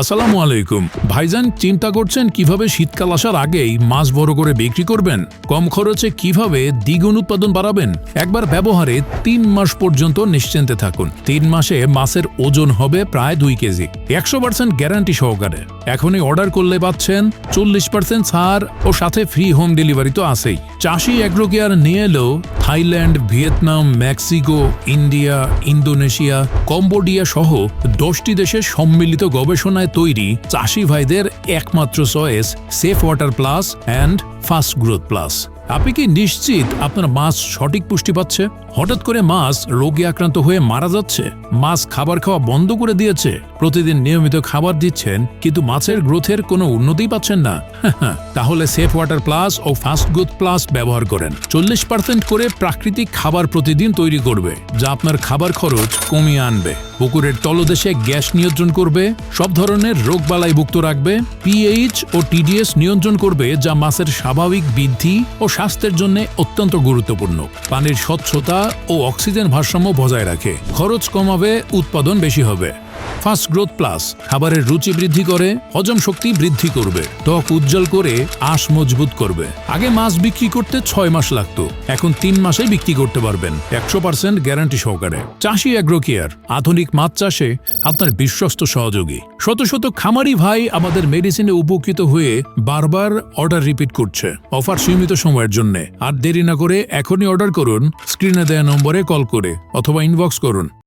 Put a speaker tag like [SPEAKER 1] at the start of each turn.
[SPEAKER 1] আসসালামু আলাইকুম। ভাইজান, চিন্তা করছেন কীভাবে শীতকাল আসার আগেই মাছ বড় করে বিক্রি করবেন? কম খরচে কীভাবে দ্বিগুণ উৎপাদন বাড়াবেন? একবার ব্যবহারে তিন মাস পর্যন্ত নিশ্চিন্তে থাকুন। তিন মাসে মাছের ওজন হবে প্রায় দুই কেজি। একশো পার্সেন্ট গ্যারান্টি সহকারে। এখনই অর্ডার করলে পাচ্ছেন চল্লিশ পার্সেন্ট ছাড় ও সাথে ফ্রি হোম ডেলিভারি তো আছেই। চাষি অ্যাগ্রোকেয়ার নিয়ে এলো Thailand, Vietnam, Mexico, India, Indonesia, Cambodia সহ দশটি দেশের সম্মিলিত গবেষণায় তৈরি চাষি ভাইদের একমাত্র choice safe water plus and fast growth plus. আপনি কি নিশ্চিত আপনার মাছ সঠিক পুষ্টি পাচ্ছে? হঠাৎ করে মাছ রোগে আক্রান্ত হয়ে মারা যাচ্ছে? মাছ খাবার খাওয়া বন্ধ করে দিয়েছে? প্রতিদিন নিয়মিত খাবার দিচ্ছেন, কিন্তু মাছের গ্রোথের কোনো উন্নতি পাচ্ছেন না। তাহলে সেফ ওয়াটার প্লাস ও ফাস্ট গ্রোথ প্লাস ব্যবহার করেন। চল্লিশ পার্সেন্ট করে প্রাকৃতিক খাবার প্রতিদিন তৈরি করবে, যা আপনার খাবার খরচ কমিয়ে আনবে। পুকুরের তলদেশে গ্যাস নিয়ন্ত্রণ করবে, সব ধরনের রোগবালাই মুক্ত রাখবে পিএইচ ও টিডিএস নিয়ন্ত্রণ করবে, যা মাছের স্বাভাবিক বৃদ্ধি ও স্বাস্থ্যের জন্য অত্যন্ত গুরুত্বপূর্ণ। পানির স্বচ্ছতা ও অক্সিজেন ভারসাম্য বজায় রাখে। খরচ কমাবে, উৎপাদন বেশি হবে। ফাস্ট গ্রোথ প্লাস, খাবারের রুচি বৃদ্ধি করে, হজম শক্তি বৃদ্ধি করবে, ত্বক উজ্জ্বল করে, আঁশ মজবুত করবে। আগে মাছ বিক্রি করতে ছয় মাস লাগতো, এখন তিন মাসে বিক্রি করতে পারবেন, একশো পার্সেন্ট গ্যারান্টি সহকারে। চাষি অ্যাগ্রো কেয়ার আধুনিক মাছ চাষে আপনার বিশ্বস্ত সহযোগী। শত শত খামারি ভাই আমাদের মেডিসিনে উপকৃত হয়ে বারবার অর্ডার রিপিট করছে, অফার সীমিত সময়ের জন্য। আর দেরি না করে এখনই অর্ডার করুন, স্ক্রিনে দেওয়া নম্বরে কল করে, অথবা ইনবক্স করুন।